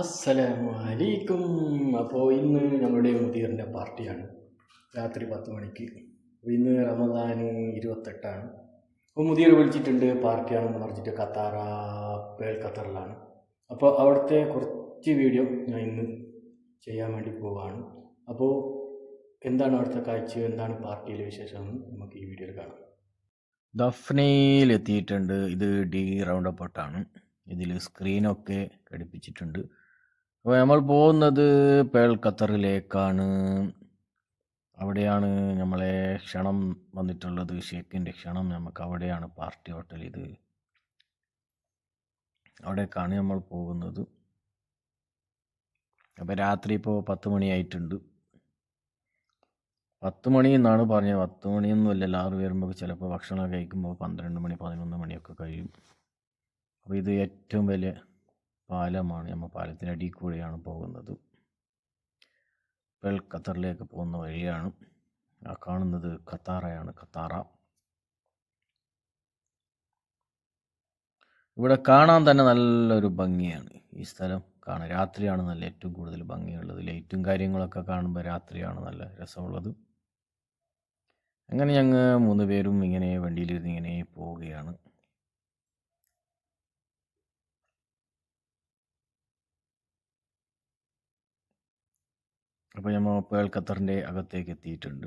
അസ്സലാമു അലൈക്കും അപ്പോൾ ഇന്ന് നമ്മുടെ മുതിയറിന്റെ പാർട്ടിയാണ്. രാത്രി പത്ത് മണിക്ക്. ഇന്ന് റമദാൻ ഇരുപത്തെട്ടാണ്. അപ്പോൾ മുതിയർ വിളിച്ചിട്ടുണ്ട് പാർട്ടിയാണെന്ന് പറഞ്ഞിട്ട് ഖത്താറ പേൾ ഖത്തറിലാണ്. അപ്പോൾ അവിടുത്തെ കുറച്ച് വീഡിയോ ഞാൻ ഇന്ന് ചെയ്യാൻ വേണ്ടി പോവുകയാണ് അപ്പോൾ എന്താണ് അവിടുത്തെ കാഴ്ച? എന്താണ് പാർട്ടിയിലെ വിശേഷം? നമുക്ക് ഈ വീഡിയോയിൽ കാണാം. ദഫ്നയിൽ എത്തിയിട്ടുണ്ട്. ഇത് ഡി റൗണ്ട് അപ്പോട്ടാണ് ഇതിൽ സ്ക്രീനൊക്കെ ഘടിപ്പിച്ചിട്ടുണ്ട്. അപ്പോൾ നമ്മൾ പോകുന്നത് പേൾ ഖത്തറിലേക്കാണ്. അവിടെയാണ് നമ്മളെ ക്ഷണം വന്നിട്ടുള്ളത്. ഷേക്കിന്റെ ക്ഷണം നമുക്ക് അവിടെയാണ് പാർട്ടി ഹോട്ടൽ ഇത്. അവിടേക്കാണ് നമ്മൾ പോകുന്നത്. അപ്പോൾ രാത്രി ഇപ്പോൾ പത്ത് മണിയായിട്ടുണ്ട് പത്ത് മണി എന്നാണ് പറഞ്ഞത്. പത്ത് മണിയൊന്നുമല്ല എല്ലാവരും വരുമ്പോൾ ചിലപ്പോൾ ഭക്ഷണം കഴിക്കുമ്പോൾ പന്ത്രണ്ട് മണി പതിനൊന്ന് മണിയൊക്കെ കഴിയും. അപ്പോൾ ഇത് ഏറ്റവും വലിയ പാലമാണ്. നമ്മൾ പാലത്തിനടിയിൽ കൂടെയാണ് പോകുന്നത്. പെൽ ഖത്തറിലേക്ക് പോകുന്ന വഴിയാണ്. ആ കാണുന്നത് ഖത്താറയാണ്. ഖത്താറ. ഇവിടെ കാണാൻ തന്നെ നല്ലൊരു ഭംഗിയാണ് ഈ സ്ഥലം. കാണാൻ രാത്രിയാണ് നല്ല ഏറ്റവും കൂടുതൽ ഭംഗിയുള്ളത്. ലൈറ്റും കാര്യങ്ങളൊക്കെ കാണുമ്പോൾ രാത്രിയാണ് നല്ല രസമുള്ളത്. അങ്ങനെ ഞങ്ങൾ മൂന്ന് പേരും ഇങ്ങനെ വണ്ടിയിലിരുന്ന് ഇങ്ങനെ പോവുകയാണ്. അപ്പോൾ നമ്മൾ പേൾ ഖത്തറിന്റെ അകത്തേക്ക് എത്തിയിട്ടുണ്ട്.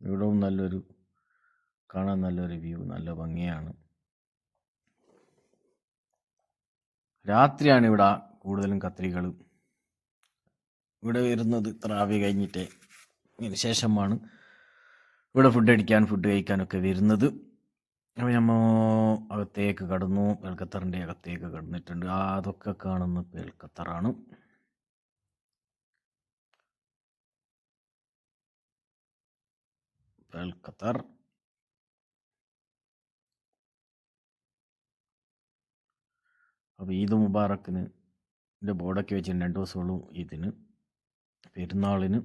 ഇവിടവും നല്ലൊരു കാണാൻ നല്ലൊരു വ്യൂ നല്ല ഭംഗിയാണ്. രാത്രിയാണ് ഇവിടെ കൂടുതലും കത്രികൾ ഇവിടെ വരുന്നത് ത്രാവി കഴിഞ്ഞിട്ട്. ശേഷമാണ് ഇവിടെ ഫുഡ് അടിക്കാൻ ഫുഡ് കഴിക്കാനൊക്കെ വരുന്നത്. അപ്പോൾ നമ്മൾ അകത്തേക്ക് കടന്നു. പേൽക്കത്തറിന്റെ അകത്തേക്ക് കടന്നിട്ടുണ്ട്. അതൊക്കെ കാണുന്ന പേൽക്കത്തറാണ് പേൽക്കത്തർ അപ്പോൾ ഈദ് മുബാറക്കിന് എന്റെ ബോർഡൊക്കെ വെച്ചിട്ടുണ്ട് രണ്ട് ദിവസമുള്ളൂ ഇതിന് പെരുന്നാളിന്.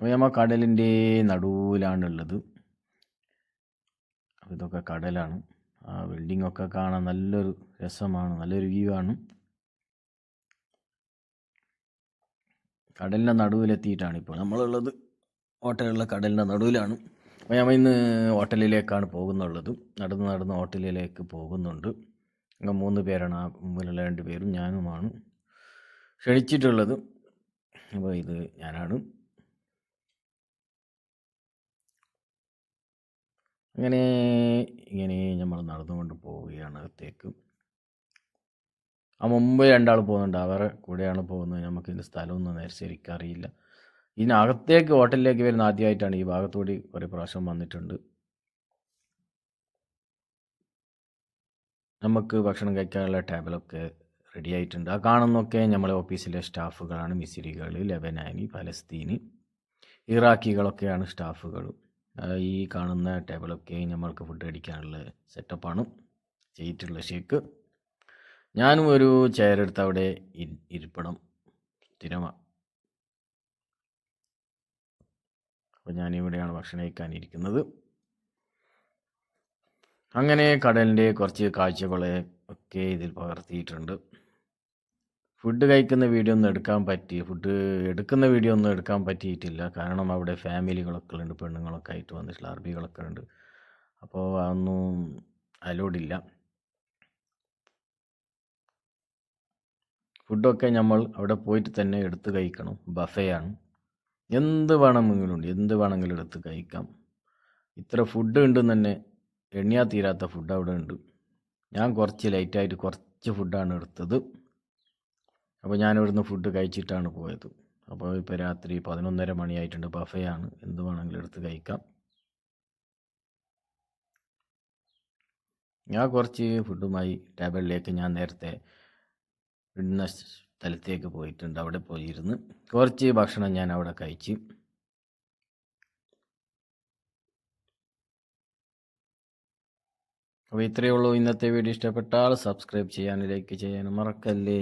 അപ്പോൾ നമ്മൾ കടലിന്റെ നടുവിലാണുള്ളത്. ഇതൊക്കെ കടലാണ്. ആ ബിൽഡിംഗ് ഒക്കെ കാണാൻ നല്ലൊരു രസമാണ്. നല്ലൊരു വ്യൂ ആണ്. കടലിന്റെ നടുവിലെത്തിയിട്ടാണ് ഇപ്പോൾ നമ്മളുള്ളത്. ഹോട്ടലുള്ള കടലിന്റെ നടുവിലാണ്. അപ്പോൾ നമ്മൾ ഇന്ന് ഹോട്ടലിലേക്കാണ് പോകുന്നുള്ളത്. നടന്ന് നടന്ന് ഹോട്ടലിലേക്ക് പോകുന്നുണ്ട്. അങ്ങനെ മൂന്ന് പേരാണ്. ആ മുമ്പിലുള്ള രണ്ട് പേരും ഞാനുമാണ്. ക്ഷണിച്ചിട്ടുള്ളത്. അപ്പോൾ ഇത് ഞാനാണ്. അങ്ങനെ ഇങ്ങനെ നമ്മൾ നടന്നുകൊണ്ട് പോവുകയാണ് അകത്തേക്ക് ആ മുമ്പ് രണ്ടാൾ പോകുന്നുണ്ട്. അവരെ കൂടെയാണ് പോകുന്നത്. നമുക്ക് ഇതിന്റെ സ്ഥലമൊന്നും നേരെ ശരിക്കും അറിയില്ല. ഇതിനകത്തേക്ക് ഹോട്ടലിലേക്ക് വരുന്ന ആദ്യമായിട്ടാണ് ഈ ഭാഗത്തുകൂടി ഒരു പ്രാവശ്യം വന്നിട്ടുണ്ട്. നമുക്ക് ഭക്ഷണം കഴിക്കാനുള്ള ടേബിളൊക്കെ റെഡി ആയിട്ടുണ്ട് ആ കാണുന്നൊക്കെ നമ്മളെ ഓഫീസിലെ സ്റ്റാഫുകളാണ്. മിസിരികൾ ലെബനാനി ഫലസ്തീനി ഇറാഖികളൊക്കെയാണ് സ്റ്റാഫുകൾ ഈ കാണുന്ന ടേബിളൊക്കെ നമ്മൾക്ക് ഫുഡ് അടിക്കാനുള്ള സെറ്റപ്പാണ് ചെയ്തിട്ടുള്ള ഷേക്ക് ഞാനും ഒരു ചെയർ എടുത്ത് അവിടെ ഇരിപ്പണം. സ്ഥിരമാണ് അപ്പോൾ ഞാനിവിടെയാണ് ഭക്ഷണം കഴിക്കാനിരിക്കുന്നത്. അങ്ങനെ കടലിന്റെ കുറച്ച് കാഴ്ചകളെ ഒക്കെ ഇതിൽ പകർത്തിയിട്ടുണ്ട്. ഫുഡ് കഴിക്കുന്ന വീഡിയോ ഒന്നും എടുക്കാൻ പറ്റി. ഫുഡ് എടുക്കുന്ന വീഡിയോ ഒന്നും എടുക്കാൻ പറ്റിയിട്ടില്ല. കാരണം അവിടെ ഫാമിലികളൊക്കെ ഉണ്ട് പെണ്ണുങ്ങളൊക്കെ ആയിട്ട് വന്നിട്ടുള്ള അറബികളൊക്കെ ഉണ്ട്. അപ്പോൾ അതൊന്നും അലോഡില്ല ഫുഡൊക്കെ നമ്മൾ അവിടെ പോയിട്ട് തന്നെ എടുത്ത് കഴിക്കണം. ബഫയാണ് എന്ത് വേണമെങ്കിലും ഉണ്ട്. എന്ത് വേണമെങ്കിലും എടുത്ത് കഴിക്കാം. ഇത്ര ഫുഡ് ഉണ്ടെന്ന് തന്നെ എണ്ണിയാ തീരാത്ത ഫുഡ് അവിടെ ഉണ്ട്. ഞാൻ കുറച്ച് ലൈറ്റായിട്ട് കുറച്ച് ഫുഡാണ് എടുത്തത്. അപ്പോൾ ഞാൻ ഇവിടുന്ന് ഫുഡ് കഴിച്ചിട്ടാണ് പോയത്. അപ്പോൾ ഇപ്പോൾ രാത്രി പതിനൊന്നര മണിയായിട്ടുണ്ട്. ബഫയാണ്. എന്ത് വേണമെങ്കിലും എടുത്ത് കഴിക്കാം. ഞാൻ കുറച്ച് ഫുഡുമായി ടേബിളിലേക്ക് ഞാൻ നേരത്തെ ഇടുന്ന സ്ഥലത്തേക്ക് പോയിട്ടുണ്ട്. അവിടെ പോയിരുന്ന്. കുറച്ച് ഭക്ഷണം ഞാൻ അവിടെ കഴിച്ച്. അപ്പോൾ ഇത്രയേ ഉള്ളൂ. ഇന്നത്തെ വീഡിയോ ഇഷ്ടപ്പെട്ടാൽ സബ്സ്ക്രൈബ് ചെയ്യാനും ലൈക്ക് ചെയ്യാനും മറക്കല്ലേ.